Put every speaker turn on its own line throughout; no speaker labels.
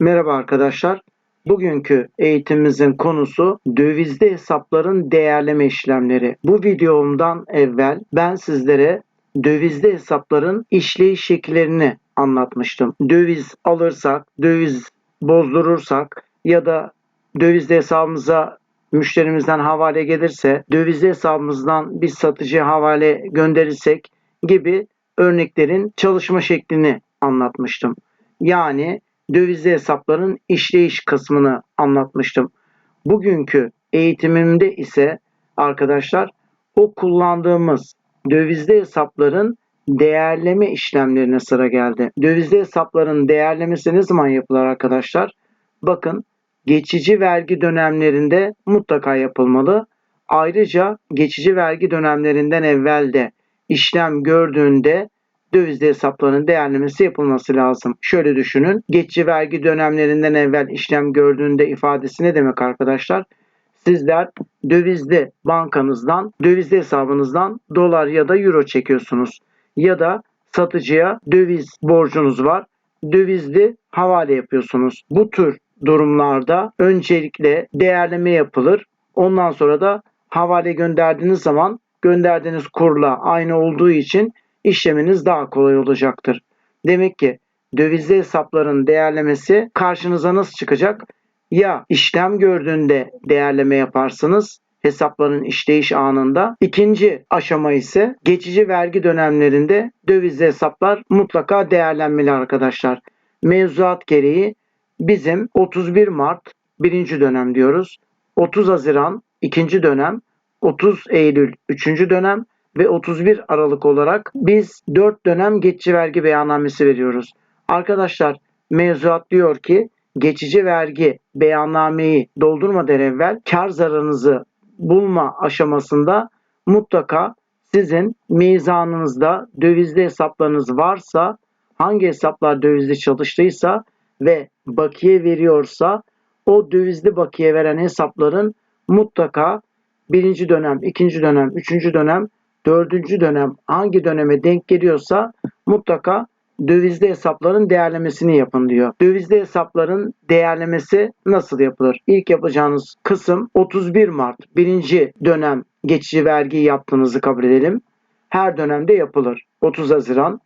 Merhaba arkadaşlar. Bugünkü eğitimimizin konusu dövizli hesapların değerleme işlemleri. Bu videomdan evvel ben sizlere dövizli hesapların işleyiş şekillerini anlatmıştım. Döviz alırsak, döviz bozdurursak ya da dövizli hesabımıza müşterimizden havale gelirse, dövizli hesabımızdan bir satıcıya havale gönderirsek gibi örneklerin çalışma şeklini anlatmıştım. Yani dövizli hesapların işleyiş kısmını anlatmıştım. Bugünkü eğitimimde ise arkadaşlar o kullandığımız dövizli hesapların değerleme işlemlerine sıra geldi. Dövizli hesapların değerlemesi ne zaman yapılır arkadaşlar? Bakın geçici vergi dönemlerinde mutlaka yapılmalı. Ayrıca geçici vergi dönemlerinden evvel de işlem gördüğünde dövizli hesapların değerlemesi yapılması lazım. Şöyle düşünün. Geçici vergi dönemlerinden evvel işlem gördüğünde ifadesi ne demek arkadaşlar? Sizler dövizli bankanızdan, dövizli hesabınızdan dolar ya da euro çekiyorsunuz. Ya da satıcıya döviz borcunuz var. Dövizli havale yapıyorsunuz. Bu tür durumlarda öncelikle değerleme yapılır. Ondan sonra da havale gönderdiğiniz zaman gönderdiğiniz kurla aynı olduğu için işleminiz daha kolay olacaktır. Demek ki dövizli hesapların değerlemesi karşınıza nasıl çıkacak? Ya işlem gördüğünde değerleme yaparsınız hesapların işleyiş anında. İkinci aşama ise geçici vergi dönemlerinde dövizli hesaplar mutlaka değerlenmeli arkadaşlar. Mevzuat gereği bizim 31 Mart birinci dönem diyoruz. 30 Haziran ikinci dönem, 30 Eylül üçüncü dönem ve 31 Aralık olarak biz 4 dönem geçici vergi beyannamesi veriyoruz. Arkadaşlar mevzuat diyor ki geçici vergi beyannameyi doldurmadan evvel kar zararınızı bulma aşamasında mutlaka sizin mizanınızda dövizli hesaplarınız varsa hangi hesaplar dövizli çalıştıysa ve bakiye veriyorsa o dövizli bakiye veren hesapların mutlaka birinci dönem, ikinci dönem, üçüncü dönem dördüncü dönem hangi döneme denk geliyorsa mutlaka dövizli hesapların değerlemesini yapın diyor. Dövizli hesapların değerlemesi nasıl yapılır? İlk yapacağınız kısım 31 Mart birinci dönem geçici vergi yaptığınızı kabul edelim. Her dönemde yapılır. 30 Haziran,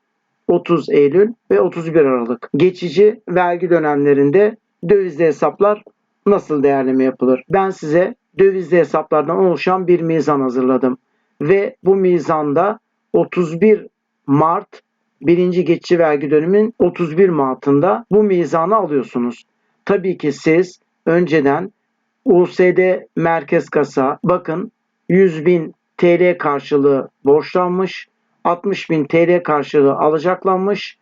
30 Eylül ve 31 Aralık. Geçici vergi dönemlerinde dövizli hesaplar nasıl değerleme yapılır? Ben size dövizli hesaplardan oluşan bir mizan hazırladım ve bu mizanda 31 Mart birinci geçici vergi dönemin 31 Mart'ında bu mizanı alıyorsunuz. Tabii ki siz önceden USD Merkez Kasa bakın 100 bin TL karşılığı borçlanmış, 60 bin TL karşılığı alacaklanmış,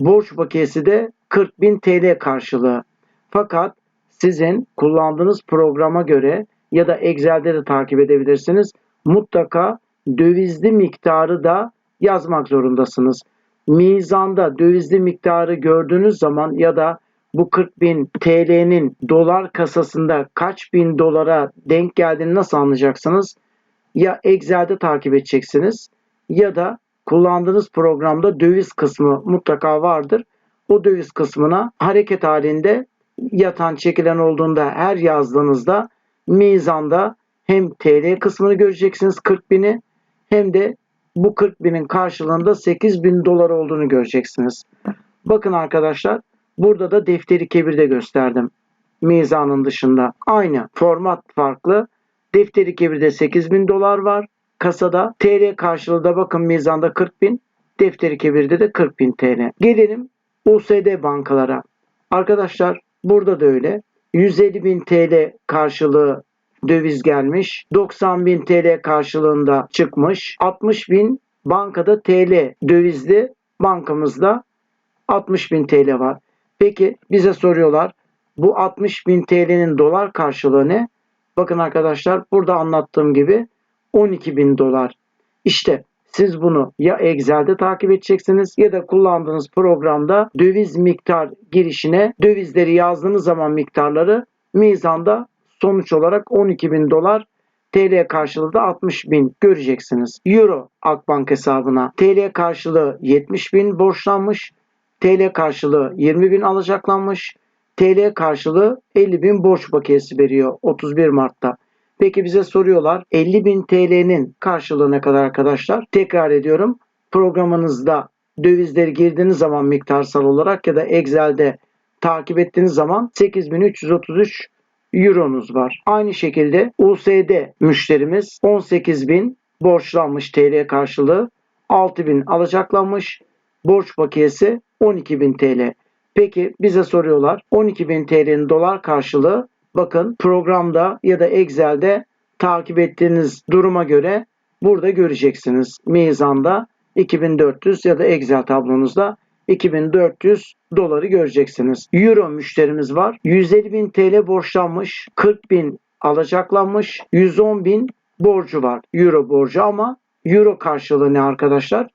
borç bakiyesi de 40 bin TL karşılığı. Fakat sizin kullandığınız programa göre ya da Excel'de de takip edebilirsiniz mutlaka dövizli miktarı da yazmak zorundasınız. Mizanda dövizli miktarı gördüğünüz zaman ya da bu 40 bin TL'nin dolar kasasında kaç bin dolara denk geldiğini nasıl anlayacaksınız? Ya Excel'de takip edeceksiniz ya da kullandığınız programda döviz kısmı mutlaka vardır. O döviz kısmına hareket halinde yatan çekilen olduğunda her yazdığınızda mizanda hem TL kısmını göreceksiniz 40 bini hem de bu 40 binin karşılığında 8 bin dolar olduğunu göreceksiniz. Bakın arkadaşlar burada da defteri kebirde gösterdim. Mizanın dışında. Aynı format farklı. Defteri kebirde 8 bin dolar var. Kasada TL karşılığı da bakın mizanda 40 bin. Defteri kebirde de 40 bin TL. Gelelim USD bankalara. Arkadaşlar burada da öyle. 150 bin TL karşılığı döviz gelmiş. 90 bin TL karşılığında çıkmış. 60 bin bankada TL dövizli bankamızda 60 bin TL var. Peki bize soruyorlar bu 60 bin TL'nin dolar karşılığı ne? Bakın arkadaşlar burada anlattığım gibi 12 bin dolar. İşte siz bunu ya Excel'de takip edeceksiniz ya da kullandığınız programda döviz miktar girişine dövizleri yazdığınız zaman miktarları mizanda sonuç olarak 12 bin dolar TL karşılığı da 60 bin göreceksiniz. Euro Akbank hesabına TL karşılığı 70 bin borçlanmış. TL karşılığı 20 bin alacaklanmış. TL karşılığı 50 bin borç bakiyesi veriyor 31 Mart'ta. Peki bize soruyorlar 50 bin TL'nin karşılığı ne kadar arkadaşlar? Tekrar ediyorum programınızda dövizleri girdiğiniz zaman miktarsal olarak ya da Excel'de takip ettiğiniz zaman 8333 euronuz var. Aynı şekilde USD müşterimiz 18.000 borçlanmış TL karşılığı 6.000 alacaklanmış borç bakiyesi 12.000 TL. Peki bize soruyorlar 12.000 TL'nin dolar karşılığı bakın programda ya da Excel'de takip ettiğiniz duruma göre burada göreceksiniz. Mizanda 2400 ya da Excel tablonuzda 2400 doları göreceksiniz. Euro müşterimiz var. 150 bin TL borçlanmış. 40 bin alacaklanmış. 110 bin borcu var. Euro borcu ama Euro karşılığı ne arkadaşlar?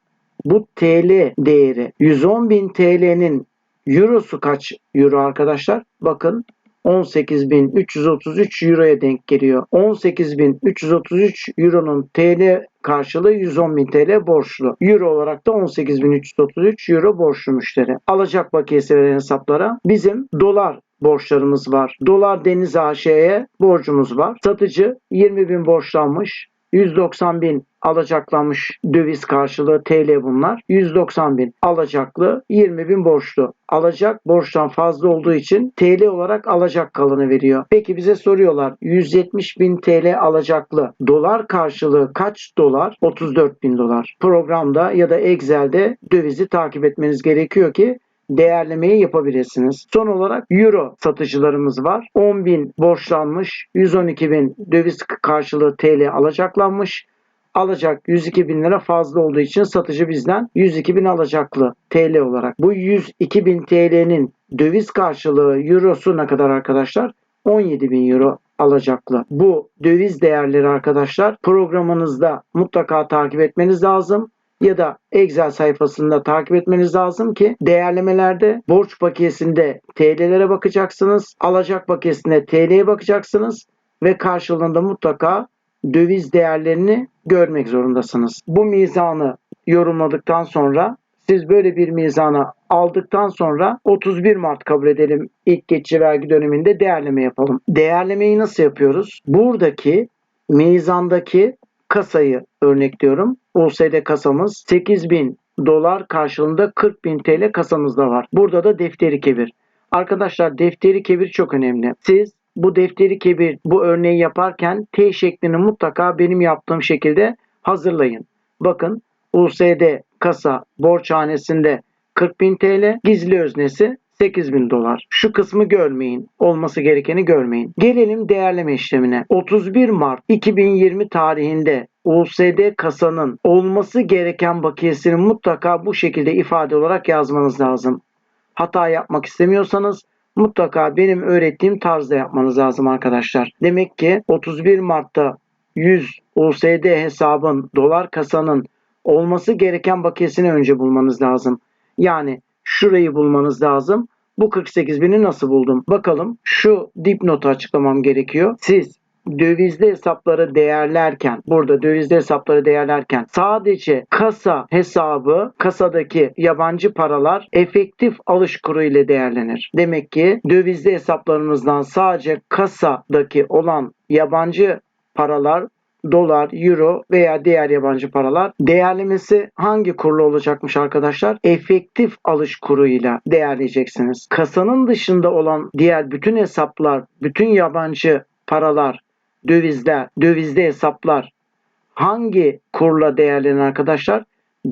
Bu TL değeri. 110 bin TL'nin Eurosu kaç Euro arkadaşlar? Bakın 18.333 Euro'ya denk geliyor. 18.333 Euro'nun TL karşılığı 110.000 TL borçlu. Euro olarak da 18.333 Euro borçlu müşteri. Alacak bakiyesi veren hesaplara bizim dolar borçlarımız var. Dolar Deniz AŞ'ye borcumuz var. Satıcı 20.000 borçlanmış. 190 bin alacaklanmış döviz karşılığı TL bunlar. 190 bin alacaklı 20 bin borçlu. Alacak borçtan fazla olduğu için TL olarak alacak kalanı veriyor. Peki bize soruyorlar 170 bin TL alacaklı dolar karşılığı kaç dolar? 34 bin dolar. Programda ya da Excel'de dövizi takip etmeniz gerekiyor ki değerlemeyi yapabilirsiniz. Son olarak euro satıcılarımız var. 10 bin borçlanmış, 112 bin döviz karşılığı TL alacaklanmış. Alacak 102 bin lira fazla olduğu için satıcı bizden 102 bin alacaklı TL olarak. Bu 102 bin TL'nin döviz karşılığı eurosu ne kadar arkadaşlar? 17 bin euro alacaklı. Bu döviz değerleri arkadaşlar programınızda mutlaka takip etmeniz lazım ya da Excel sayfasında takip etmeniz lazım ki değerlemelerde borç bakiyesinde TL'lere bakacaksınız. Alacak bakiyesinde TL'ye bakacaksınız ve karşılığında mutlaka döviz değerlerini görmek zorundasınız. Bu mizanı yorumladıktan sonra siz böyle bir mizanı aldıktan sonra 31 Mart kabul edelim ilk geçici vergi döneminde değerleme yapalım. Değerlemeyi nasıl yapıyoruz? Buradaki mizandaki kasayı örnekliyorum. USD kasamız 8000 dolar karşılığında 40.000 TL kasamızda var. Burada da defteri kebir. Arkadaşlar defteri kebir çok önemli. Siz bu defteri kebir bu örneği yaparken T şeklini mutlaka benim yaptığım şekilde hazırlayın. Bakın USD kasa borçhanesinde 40.000 TL gizli öznesi 8000 dolar. Şu kısmı görmeyin. Olması gerekeni görmeyin. Gelelim değerleme işlemine. 31 Mart 2020 tarihinde USD kasanın olması gereken bakiyesini mutlaka bu şekilde ifade olarak yazmanız lazım. Hata yapmak istemiyorsanız mutlaka benim öğrettiğim tarzda yapmanız lazım arkadaşlar. Demek ki 31 Mart'ta 100 USD hesabın dolar kasanın olması gereken bakiyesini önce bulmanız lazım. Yani şurayı bulmanız lazım. Bu 48 bini nasıl buldum? Bakalım şu dipnotu açıklamam gerekiyor. Siz dövizli hesapları değerlerken burada dövizli hesapları değerlerken sadece kasa hesabı kasadaki yabancı paralar efektif alış kuru ile değerlenir. Demek ki dövizli hesaplarımızdan sadece kasadaki olan yabancı paralar dolar, euro veya diğer yabancı paralar değerlemesi hangi kurla olacakmış arkadaşlar? Efektif alış kuruyla değerleyeceksiniz. Kasanın dışında olan diğer bütün hesaplar, bütün yabancı paralar, dövizler, dövizde hesaplar hangi kurla değerlenir arkadaşlar?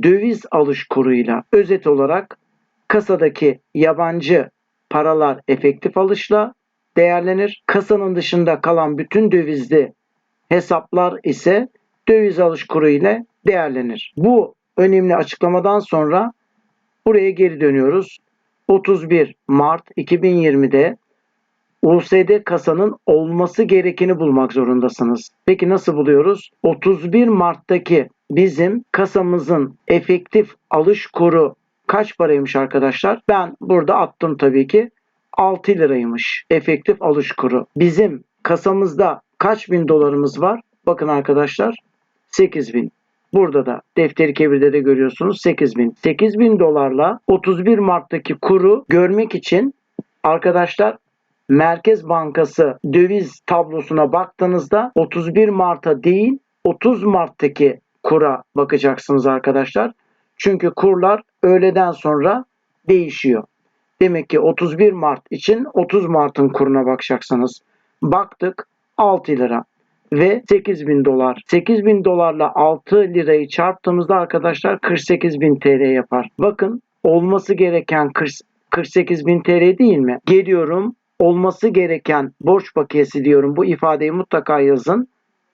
Döviz alış kuruyla. Özet olarak kasadaki yabancı paralar efektif alışla değerlenir. Kasanın dışında kalan bütün dövizli hesaplar ise döviz alış kuru ile değerlenir. Bu önemli açıklamadan sonra buraya geri dönüyoruz. 31 Mart 2020'de USD kasanın olması gerekeni bulmak zorundasınız. Peki nasıl buluyoruz? 31 Mart'taki bizim kasamızın efektif alış kuru kaç paraymış arkadaşlar? Ben burada attım tabii ki. 6 liraymış efektif alış kuru. Bizim kasamızda kaç bin dolarımız var? Bakın arkadaşlar 8 bin. Burada da defteri kebirde de görüyorsunuz 8 bin. 8 bin dolarla 31 Mart'taki kuru görmek için Arkadaşlar Merkez Bankası döviz tablosuna baktığınızda 31 Mart'a değil 30 Mart'taki kura bakacaksınız arkadaşlar. Çünkü kurlar öğleden sonra değişiyor. Demek ki 31 Mart için 30 Mart'ın kuruna bakacaksınız. Baktık 6 lira ve 8 bin dolar. 8 bin dolarla 6 lirayı çarptığımızda arkadaşlar 48 bin TL yapar. Bakın olması gereken 40 48 bin TL değil mi? Geliyorum olması gereken borç bakiyesi diyorum. Bu ifadeyi mutlaka yazın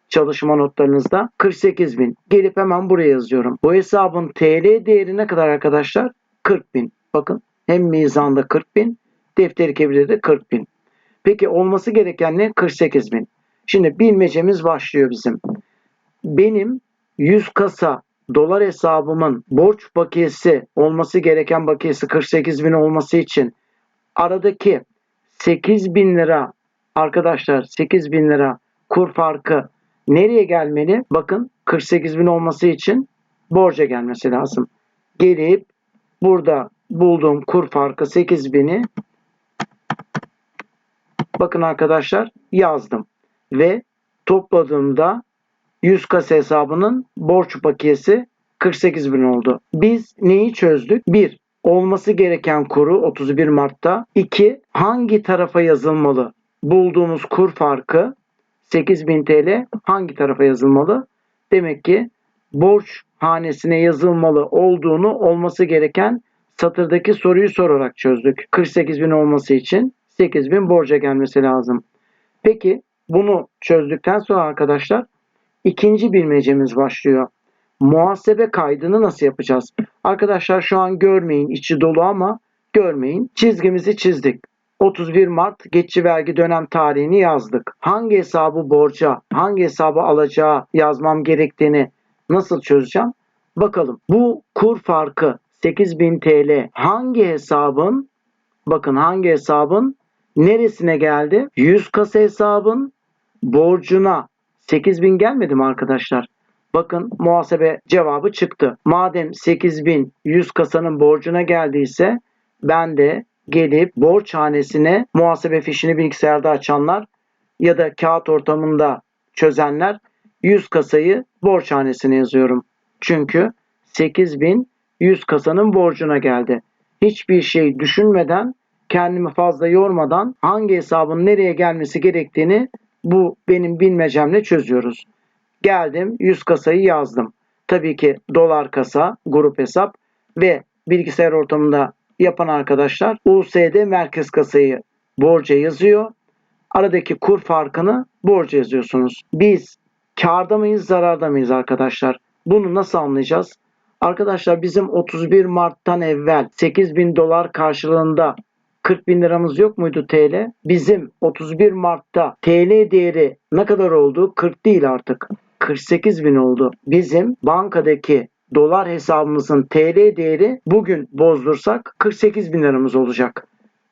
çalışma notlarınızda 48 bin. Gelip hemen buraya yazıyorum. Bu hesabın TL değeri ne kadar arkadaşlar? 40 bin. Bakın hem mizanda 40 bin, defteri kebirde de 40 bin. Peki olması gereken ne? 48 bin. Şimdi bilmecemiz başlıyor bizim. Benim 100 kasa dolar hesabımın borç bakiyesi olması gereken bakiyesi 48 bin olması için aradaki 8 bin lira arkadaşlar 8 bin lira kur farkı nereye gelmeli? Bakın 48 bin olması için borca gelmesi lazım. Gelip burada bulduğum kur farkı 8 bini bakın arkadaşlar yazdım. Ve topladığımda 100 kasa hesabının borç bakiyesi 48 bin oldu. Biz neyi çözdük? 1. Olması gereken kuru 31 Mart'ta. 2. Hangi tarafa yazılmalı? Bulduğumuz kur farkı 8000 TL hangi tarafa yazılmalı? Demek ki borç hanesine yazılmalı olduğunu olması gereken satırdaki soruyu sorarak çözdük. 48 bin olması için 8 bin borca gelmesi lazım. Peki bunu çözdükten sonra arkadaşlar ikinci bilmecemiz başlıyor. Muhasebe kaydını nasıl yapacağız? Arkadaşlar şu an görmeyin içi dolu ama görmeyin. Çizgimizi çizdik. 31 Mart geçici vergi dönem tarihini yazdık. Hangi hesabı borca, hangi hesabı alacağı yazmam gerektiğini nasıl çözeceğim? Bakalım. Bu kur farkı 8000 TL hangi hesabın bakın hangi hesabın neresine geldi? 100 kasa hesabın borcuna 8000 gelmedi mi arkadaşlar? Bakın muhasebe cevabı çıktı. Madem 8000 100 kasanın borcuna geldiyse ben de gelip borç hanesine muhasebe fişini bilgisayarda açanlar ya da kağıt ortamında çözenler 100 kasayı borç hanesine yazıyorum. Çünkü 8000 100 kasanın borcuna geldi. Hiçbir şey düşünmeden kendimi fazla yormadan hangi hesabın nereye gelmesi gerektiğini bu benim bilmecemle çözüyoruz. Geldim 100 kasayı yazdım. Tabii ki dolar kasa, grup hesap ve bilgisayar ortamında yapan arkadaşlar USD merkez kasayı borca yazıyor. Aradaki kur farkını borca yazıyorsunuz. Biz karda mıyız, zararda mıyız arkadaşlar? Bunu nasıl anlayacağız? Arkadaşlar bizim 31 Mart'tan evvel 8 bin dolar karşılığında 40 bin liramız yok muydu TL? Bizim 31 Mart'ta TL değeri ne kadar oldu? 40 değil artık. 48 bin oldu. Bizim bankadaki dolar hesabımızın TL değeri bugün bozdursak 48 bin liramız olacak.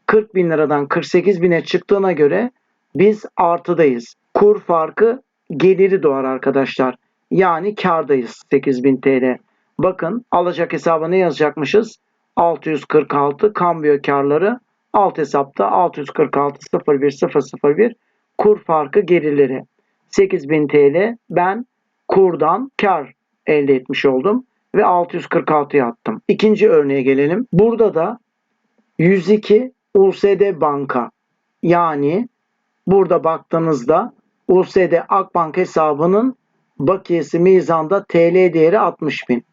40 bin liradan 48 bine çıktığına göre biz artıdayız. Kur farkı geliri doğar arkadaşlar. Yani kardayız 8000 TL. Bakın alacak hesaba ne yazacakmışız? 646 kambiyo karları alt hesapta 646 01001 kur farkı gelirleri. 8000 TL ben kurdan kar elde etmiş oldum ve 646'ya attım. İkinci örneğe gelelim. Burada da 102 USD banka yani burada baktığınızda USD Akbank hesabının bakiyesi mizanda TL değeri 60 bin.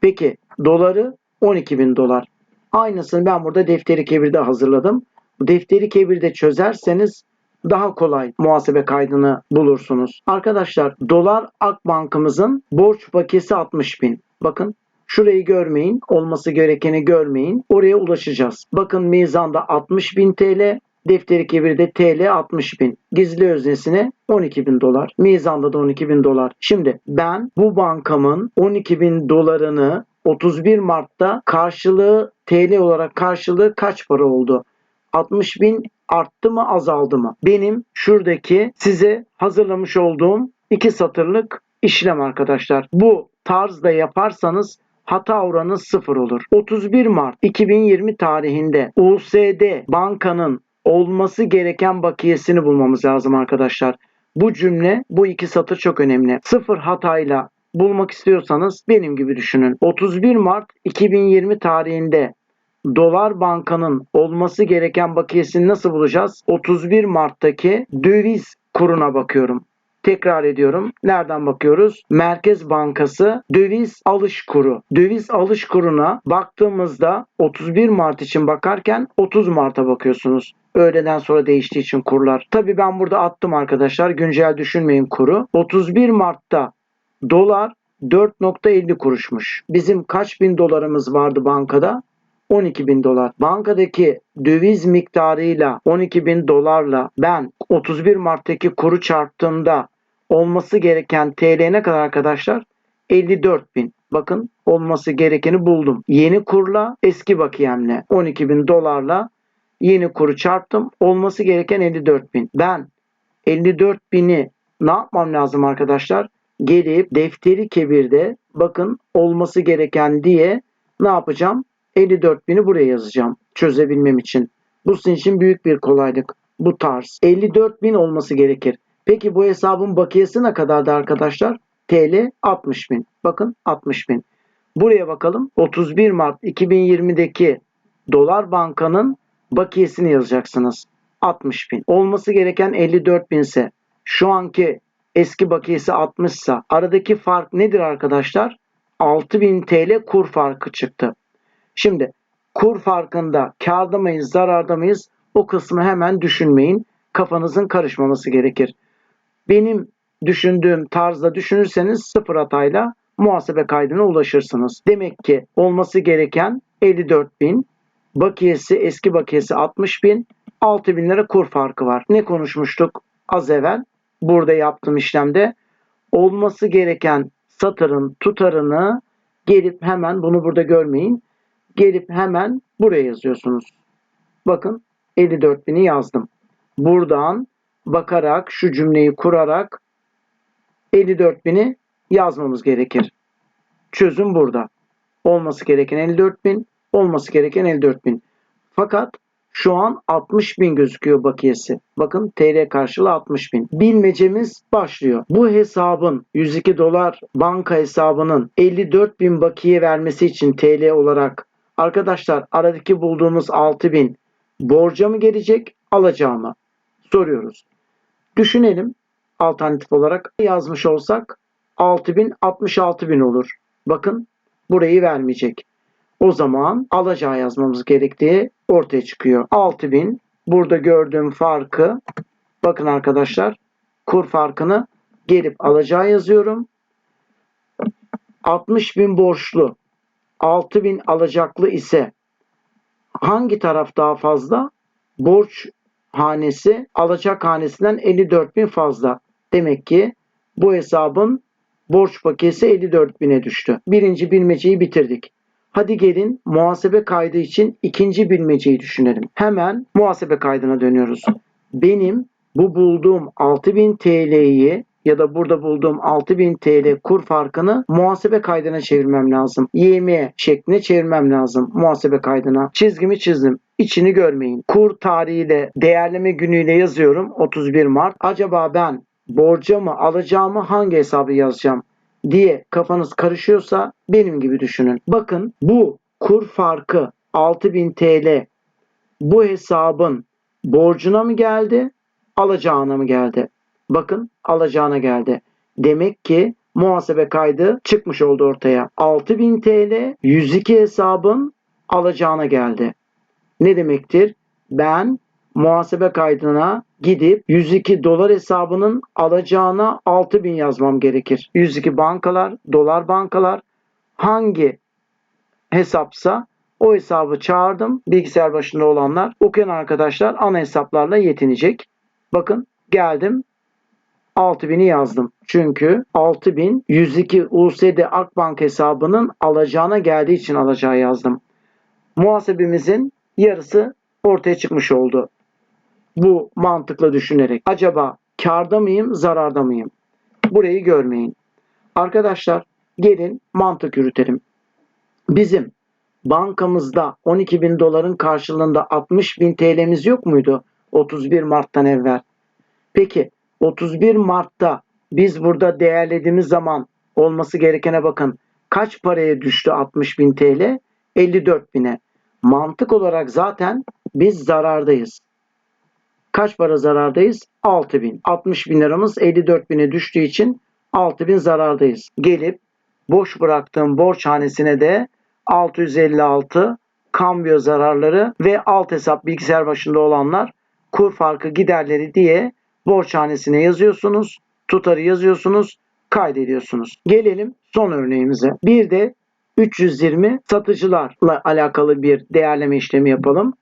Peki doları 12 bin dolar. Aynısını ben burada defteri kebirde hazırladım. Defteri kebirde çözerseniz daha kolay muhasebe kaydını bulursunuz. Arkadaşlar dolar Akbank'ımızın borç bakiyesi 60 bin. Bakın şurayı görmeyin. Olması gerekeni görmeyin. Oraya ulaşacağız. Bakın mizanda 60 bin TL. Defteri kebirde TL 60 bin. Gizli öznesine 12 bin dolar. Mizanda da 12 bin dolar. Şimdi ben bu bankamın 12 bin dolarını 31 Mart'ta karşılığı TL olarak karşılığı kaç para oldu? 60 bin arttı mı azaldı mı? Benim şuradaki size hazırlamış olduğum iki satırlık işlem arkadaşlar. Bu tarzda yaparsanız hata oranı sıfır olur. 31 Mart 2020 tarihinde USD bankanın olması gereken bakiyesini bulmamız lazım arkadaşlar. Bu cümle, bu iki satır çok önemli. Sıfır hatayla bulmak istiyorsanız benim gibi düşünün. 31 Mart 2020 tarihinde dolar bankanın olması gereken bakiyesini nasıl bulacağız? 31 Mart'taki döviz kuruna bakıyorum. Tekrar ediyorum. Nereden bakıyoruz? Merkez Bankası döviz alış kuru. Döviz alış kuruna baktığımızda 31 Mart için bakarken 30 Mart'a bakıyorsunuz. Öğleden sonra değiştiği için kurlar. Tabi ben burada attım arkadaşlar. Güncel düşünmeyin kuru. 31 Mart'ta dolar 4.50 kuruşmuş. Bizim kaç bin dolarımız vardı bankada? 12 bin dolar. Bankadaki döviz miktarıyla 12 bin dolarla ben 31 Mart'taki kuru çarptığımda olması gereken TL ne kadar arkadaşlar? 54 bin. Bakın olması gerekeni buldum. Yeni kurla eski bakiyemle 12 bin dolarla yeni kuru çarptım. Olması gereken 54 bin. Ben 54 bini ne yapmam lazım arkadaşlar? Gelip defteri kebirde bakın olması gereken diye ne yapacağım? 54 bini buraya yazacağım çözebilmem için. Bu sizin için büyük bir kolaylık. Bu tarz. 54 bin olması gerekir. Peki bu hesabın bakiyesi ne kadardı arkadaşlar? TL 60 bin. Bakın 60 bin. Buraya bakalım. 31 Mart 2020'deki dolar bankanın bakiyesini yazacaksınız. 60 bin. Olması gereken 54 bin ise şu anki eski bakiyesi 60 ise aradaki fark nedir arkadaşlar? 6000 TL kur farkı çıktı. Şimdi kur farkında karda mıyız, zararda mıyız? O kısmı hemen düşünmeyin. Kafanızın karışmaması gerekir. Benim düşündüğüm tarzda düşünürseniz sıfır hatayla muhasebe kaydına ulaşırsınız. Demek ki olması gereken 54 bin, bakiyesi eski bakiyesi 60 bin, 6 bin lira kur farkı var. Ne konuşmuştuk az evvel? Burada yaptığım işlemde olması gereken satırın tutarını gelip hemen bunu burada görmeyin gelip hemen buraya yazıyorsunuz. Bakın 54 bini yazdım. Buradan bakarak şu cümleyi kurarak 54 bini yazmamız gerekir. Çözüm burada. Olması gereken 54 bin, olması gereken 54 bin. Fakat şu an 60 bin gözüküyor bakiyesi. Bakın TL karşılığı 60 bin. Bilmecemiz başlıyor. Bu hesabın 102 dolar banka hesabının 54 bin bakiye vermesi için TL olarak Arkadaşlar aradaki bulduğumuz 6000 borca mı gelecek alacağı mı? Soruyoruz. Düşünelim alternatif olarak yazmış olsak 6000 66000 olur. Bakın burayı vermeyecek. O zaman alacağı yazmamız gerektiği ortaya çıkıyor. 6000 burada gördüğüm farkı bakın arkadaşlar kur farkını gelip alacağı yazıyorum. 60.000 borçlu 6000 alacaklı ise hangi taraf daha fazla? Borç hanesi alacak hanesinden 54 bin fazla. Demek ki bu hesabın borç paketi 54 bine düştü. Birinci bilmeceyi bitirdik. Hadi gelin muhasebe kaydı için ikinci bilmeceyi düşünelim. Hemen muhasebe kaydına dönüyoruz. Benim bu bulduğum 6000 TL'yi ya da burada bulduğum 6000 TL kur farkını muhasebe kaydına çevirmem lazım. YM şekline çevirmem lazım muhasebe kaydına. Çizgimi çizdim. İçini görmeyin. Kur tarihiyle değerleme günüyle yazıyorum 31 Mart. Acaba ben borca mı alacağımı hangi hesabı yazacağım diye kafanız karışıyorsa benim gibi düşünün. Bakın bu kur farkı 6000 TL bu hesabın borcuna mı geldi alacağına mı geldi? Bakın alacağına geldi. Demek ki muhasebe kaydı çıkmış oldu ortaya. 6000 TL 102 hesabın alacağına geldi. Ne demektir? Ben muhasebe kaydına gidip 102 dolar hesabının alacağına 6000 yazmam gerekir. 102 bankalar, dolar bankalar hangi hesapsa o hesabı çağırdım. Bilgisayar başında olanlar, okuyan arkadaşlar ana hesaplarla yetinecek. Bakın geldim 6000'i yazdım. Çünkü 6000 102 USD Akbank hesabının alacağına geldiği için alacağı yazdım. Muhasebemizin yarısı ortaya çıkmış oldu. Bu mantıkla düşünerek. Acaba karda mıyım, zararda mıyım? Burayı görmeyin. Arkadaşlar gelin mantık yürütelim. Bizim bankamızda 12 bin doların karşılığında 60 bin TL'miz yok muydu? 31 Mart'tan evvel. Peki 31 Mart'ta biz burada değerlediğimiz zaman olması gerekene bakın. Kaç paraya düştü 60 bin TL? 54 bine. Mantık olarak zaten biz zarardayız. Kaç para zarardayız? 6 bin. 60 bin liramız 54 bine düştüğü için 6 bin zarardayız. Gelip boş bıraktığım borç hanesine de 656 kambiyo zararları ve alt hesap bilgisayar başında olanlar kur farkı giderleri diye borçhanesine yazıyorsunuz. Tutarı yazıyorsunuz. Kaydediyorsunuz. Gelelim son örneğimize. Bir de 320 satıcılarla alakalı bir değerleme işlemi yapalım.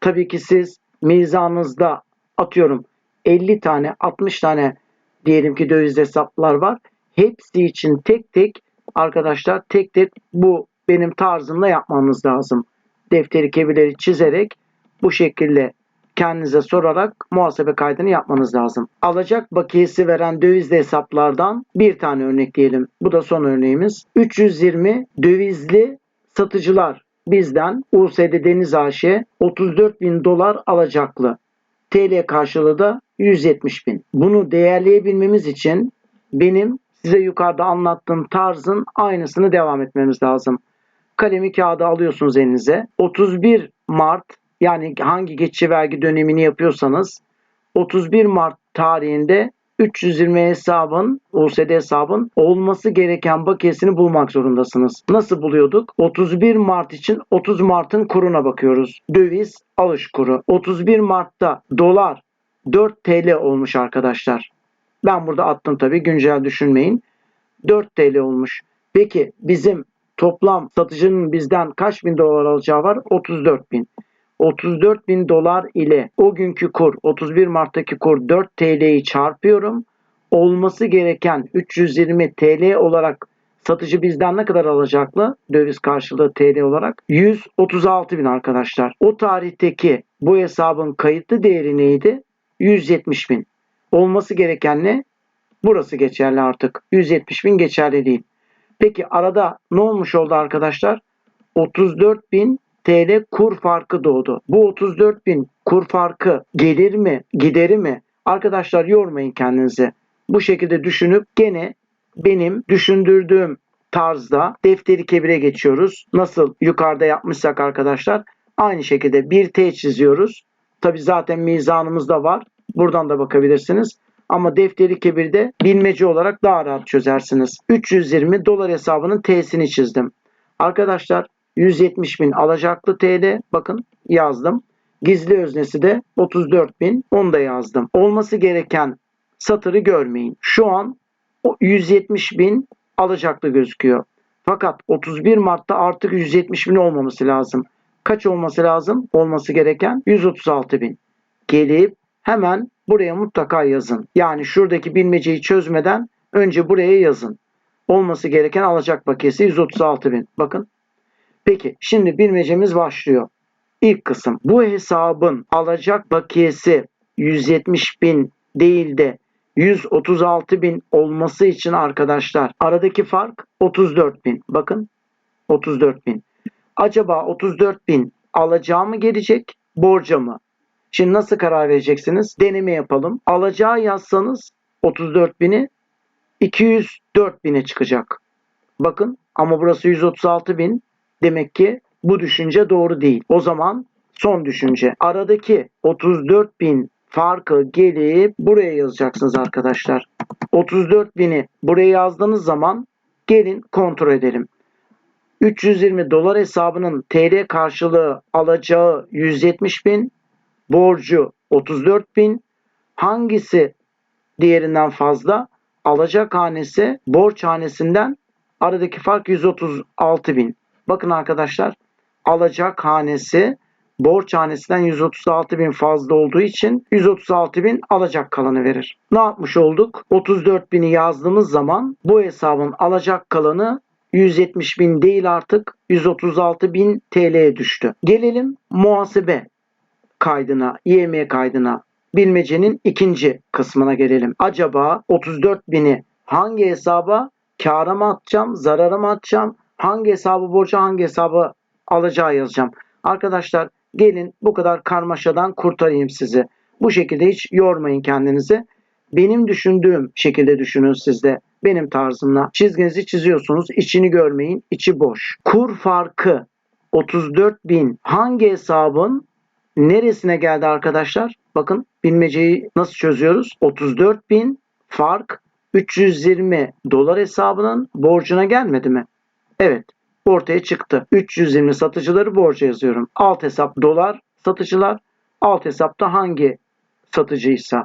Tabii ki siz mizanınızda atıyorum 50 tane 60 tane diyelim ki döviz hesaplar var. Hepsi için tek tek arkadaşlar tek tek bu benim tarzımla yapmanız lazım. Defteri kebirleri çizerek bu şekilde kendinize sorarak muhasebe kaydını yapmanız lazım. Alacak bakiyesi veren dövizli hesaplardan bir tane örnek diyelim. Bu da son örneğimiz. 320 dövizli satıcılar bizden USD Deniz AŞ 34 bin dolar alacaklı. TL karşılığı da 170 bin. Bunu değerleyebilmemiz için benim size yukarıda anlattığım tarzın aynısını devam etmemiz lazım. Kalemi kağıdı alıyorsunuz elinize. 31 Mart yani hangi geçici vergi dönemini yapıyorsanız 31 Mart tarihinde 320 hesabın, OSD hesabın olması gereken bakiyesini bulmak zorundasınız. Nasıl buluyorduk? 31 Mart için 30 Mart'ın kuruna bakıyoruz. Döviz alış kuru. 31 Mart'ta dolar 4 TL olmuş arkadaşlar. Ben burada attım tabii güncel düşünmeyin. 4 TL olmuş. Peki bizim toplam satıcının bizden kaç bin dolar alacağı var? 34 bin. 34 bin dolar ile o günkü kur 31 Mart'taki kur 4 TL'yi çarpıyorum. Olması gereken 320 TL olarak satıcı bizden ne kadar alacaklı? Döviz karşılığı TL olarak 136 bin arkadaşlar. O tarihteki bu hesabın kayıtlı değeri neydi? 170 bin. Olması gereken ne? Burası geçerli artık. 170 bin geçerli değil. Peki arada ne olmuş oldu arkadaşlar? 34 bin TL kur farkı doğdu. Bu 34 bin kur farkı gelir mi, gideri mi? Arkadaşlar yormayın kendinizi. Bu şekilde düşünüp gene benim düşündürdüğüm tarzda defteri kebire geçiyoruz. Nasıl yukarıda yapmışsak arkadaşlar aynı şekilde bir T çiziyoruz. Tabi zaten mizanımız da var. Buradan da bakabilirsiniz. Ama defteri kebirde bilmece olarak daha rahat çözersiniz. 320 dolar hesabının T'sini çizdim. Arkadaşlar 170 bin alacaklı TL bakın yazdım. Gizli öznesi de 34 bin onu da yazdım. Olması gereken satırı görmeyin. Şu an 170 bin alacaklı gözüküyor. Fakat 31 Mart'ta artık 170 bin olmaması lazım. Kaç olması lazım? Olması gereken 136 bin. Gelip hemen buraya mutlaka yazın. Yani şuradaki bilmeceyi çözmeden önce buraya yazın. Olması gereken alacak bakiyesi 136 bin. Bakın Peki şimdi bilmecemiz başlıyor. İlk kısım bu hesabın alacak bakiyesi 170 bin değil de 136 bin olması için arkadaşlar aradaki fark 34 bin. Bakın 34 bin. Acaba 34 bin alacağı mı gelecek borca mı? Şimdi nasıl karar vereceksiniz? Deneme yapalım. Alacağı yazsanız 34 bini 204 bine çıkacak. Bakın ama burası 136 bin. Demek ki bu düşünce doğru değil. O zaman son düşünce. Aradaki 34 bin farkı gelip buraya yazacaksınız arkadaşlar. 34 bini buraya yazdığınız zaman gelin kontrol edelim. 320 dolar hesabının TL karşılığı alacağı 170 bin, borcu 34 bin. Hangisi diğerinden fazla? Alacak hanesi borç hanesinden aradaki fark 136 bin. Bakın arkadaşlar alacak hanesi borç hanesinden 136 bin fazla olduğu için 136 bin alacak kalanı verir. Ne yapmış olduk? 34 bini yazdığımız zaman bu hesabın alacak kalanı 170 bin değil artık 136 bin TL'ye düştü. Gelelim muhasebe kaydına, IME kaydına. Bilmecenin ikinci kısmına gelelim. Acaba 34 bini hangi hesaba kâra mı atacağım, zarara mı atacağım, Hangi hesabı borca hangi hesabı alacağı yazacağım. Arkadaşlar gelin bu kadar karmaşadan kurtarayım sizi. Bu şekilde hiç yormayın kendinizi. Benim düşündüğüm şekilde düşünün siz de. Benim tarzımla. Çizginizi çiziyorsunuz. içini görmeyin. içi boş. Kur farkı 34.000 hangi hesabın neresine geldi arkadaşlar? Bakın bilmeceyi nasıl çözüyoruz? 34.000 fark 320 dolar hesabının borcuna gelmedi mi? Evet ortaya çıktı. 320 satıcıları borca yazıyorum. Alt hesap dolar satıcılar. Alt hesapta hangi satıcıysa.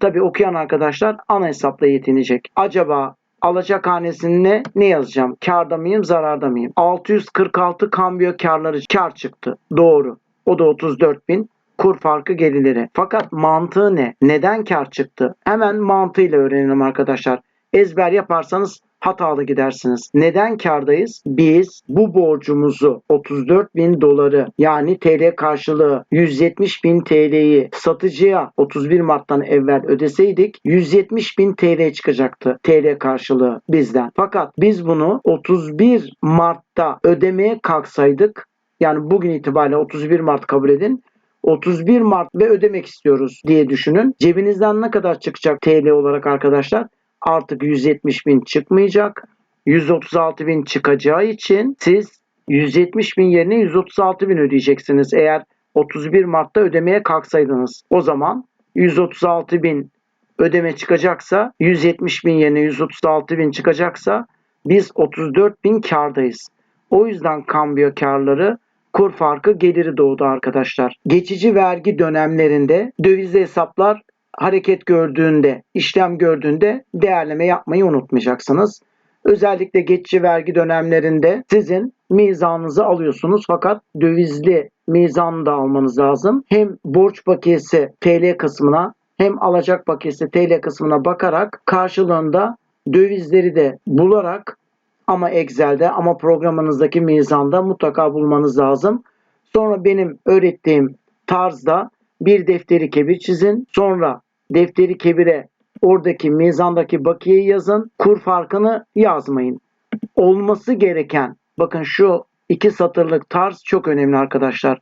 Tabi okuyan arkadaşlar ana hesapla yetinecek. Acaba alacakhanesine ne yazacağım? Karda mıyım, zararda mıyım? 646 kambiyo karları kar çıktı. Doğru. O da 34 bin kur farkı gelirleri. Fakat mantığı ne? Neden kar çıktı? Hemen mantığıyla öğrenelim arkadaşlar. Ezber yaparsanız hatalı gidersiniz. Neden kardayız? Biz bu borcumuzu 34 bin doları yani TL karşılığı 170 bin TL'yi satıcıya 31 Mart'tan evvel ödeseydik 170 bin TL çıkacaktı TL karşılığı bizden. Fakat biz bunu 31 Mart'ta ödemeye kalksaydık yani bugün itibariyle 31 Mart kabul edin. 31 Mart ve ödemek istiyoruz diye düşünün. Cebinizden ne kadar çıkacak TL olarak arkadaşlar? Artık 170 bin çıkmayacak. 136 bin çıkacağı için siz 170 bin yerine 136 bin ödeyeceksiniz. Eğer 31 Mart'ta ödemeye kalksaydınız. O zaman 136 bin ödeme çıkacaksa 170 bin yerine 136 bin çıkacaksa biz 34 bin kardayız. O yüzden kambiyo karları kur farkı geliri doğdu arkadaşlar. Geçici vergi dönemlerinde dövizli hesaplar hareket gördüğünde, işlem gördüğünde değerleme yapmayı unutmayacaksınız. Özellikle geçici vergi dönemlerinde sizin mizanınızı alıyorsunuz fakat dövizli mizanı da almanız lazım. Hem borç bakiyesi TL kısmına hem alacak bakiyesi TL kısmına bakarak karşılığında dövizleri de bularak ama Excel'de ama programınızdaki mizanda mutlaka bulmanız lazım. Sonra benim öğrettiğim tarzda bir defteri kebir çizin. Sonra defteri kebire oradaki mizandaki bakiyeyi yazın. Kur farkını yazmayın. Olması gereken bakın şu iki satırlık tarz çok önemli arkadaşlar.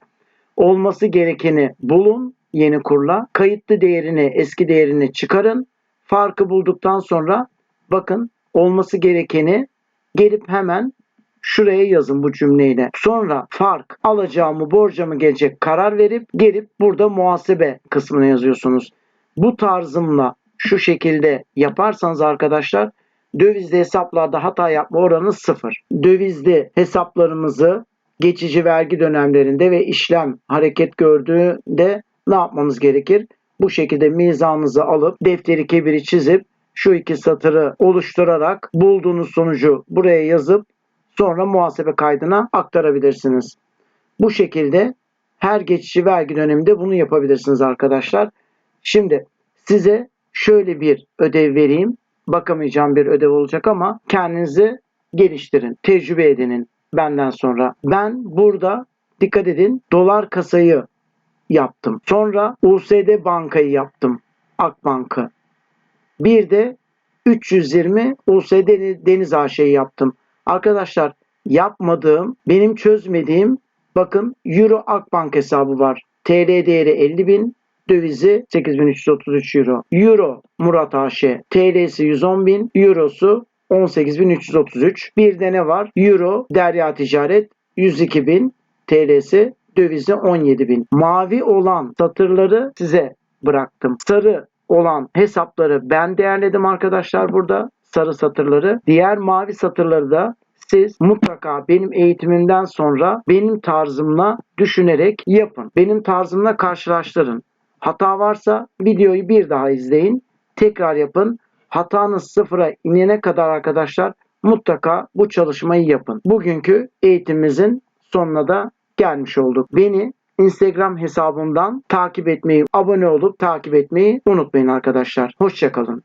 Olması gerekeni bulun yeni kurla. Kayıtlı değerini eski değerini çıkarın. Farkı bulduktan sonra bakın olması gerekeni gelip hemen şuraya yazın bu cümleyle. Sonra fark alacağımı borcamı gelecek karar verip gelip burada muhasebe kısmına yazıyorsunuz. Bu tarzımla şu şekilde yaparsanız arkadaşlar dövizli hesaplarda hata yapma oranı sıfır. Dövizli hesaplarımızı geçici vergi dönemlerinde ve işlem hareket gördüğünde ne yapmamız gerekir? Bu şekilde mizanınızı alıp defteri kebiri çizip şu iki satırı oluşturarak bulduğunuz sonucu buraya yazıp sonra muhasebe kaydına aktarabilirsiniz. Bu şekilde her geçici vergi döneminde bunu yapabilirsiniz arkadaşlar. Şimdi size şöyle bir ödev vereyim. Bakamayacağım bir ödev olacak ama kendinizi geliştirin, tecrübe edinin benden sonra. Ben burada dikkat edin dolar kasayı yaptım. Sonra USD bankayı yaptım. Akbank'ı. Bir de 320 USD Deniz AŞ'yi yaptım. Arkadaşlar yapmadığım, benim çözmediğim bakın Euro Akbank hesabı var. TL değeri 50 bin, dövizi 8333 euro. Euro Murat AŞ, TL'si 110 bin, Eurosu 18333. Bir de ne var? Euro Derya Ticaret 102 bin, TL'si dövizi 17 bin. Mavi olan satırları size bıraktım. Sarı olan hesapları ben değerledim arkadaşlar burada. Sarı satırları. Diğer mavi satırları da siz mutlaka benim eğitimimden sonra benim tarzımla düşünerek yapın. Benim tarzımla karşılaştırın. Hata varsa videoyu bir daha izleyin. Tekrar yapın. Hatanız sıfıra inene kadar arkadaşlar mutlaka bu çalışmayı yapın. Bugünkü eğitimimizin sonuna da gelmiş olduk. Beni Instagram hesabımdan takip etmeyi, abone olup takip etmeyi unutmayın arkadaşlar. Hoşçakalın.